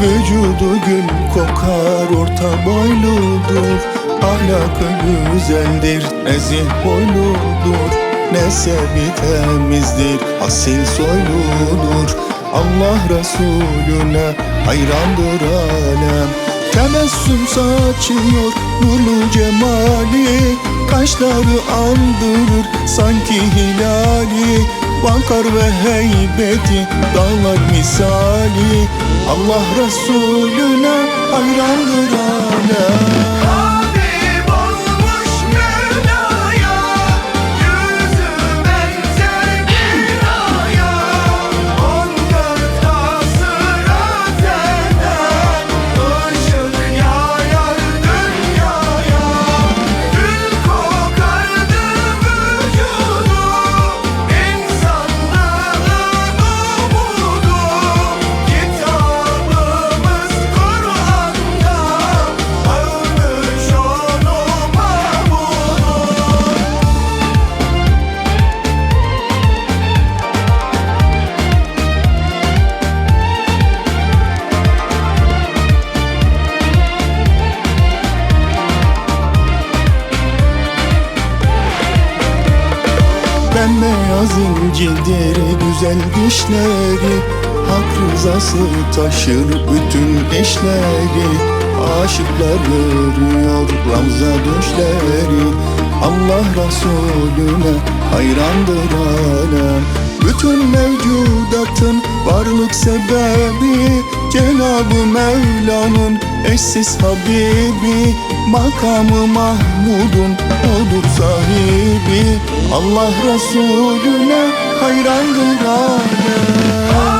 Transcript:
Vücudu gül kokar orta boyludur. Ahlakı güzeldir nezih boyludur. Nesebi temizdir asil soyludur. Allah Resulüne hayrandır alem. Tebessüm saçıyor nurlu cemali. Kaşları andırır sanki hilali Vakar ve heybeti dağlar misali. Allah Resulüne hayrandır alem Bembeyaz incidir güzel dişleri. Hak rızası taşır bütün işleri. Aşıklar görüyor Ramza düşleri. Allah Resulüne hayrandır alem. Bütün mevcudatın varlık sebebi Cenab-ı Mevla'nın eşsiz Habibi. Makamı Mahmud'un odur sahibi Allah Resulüne hayrandır alem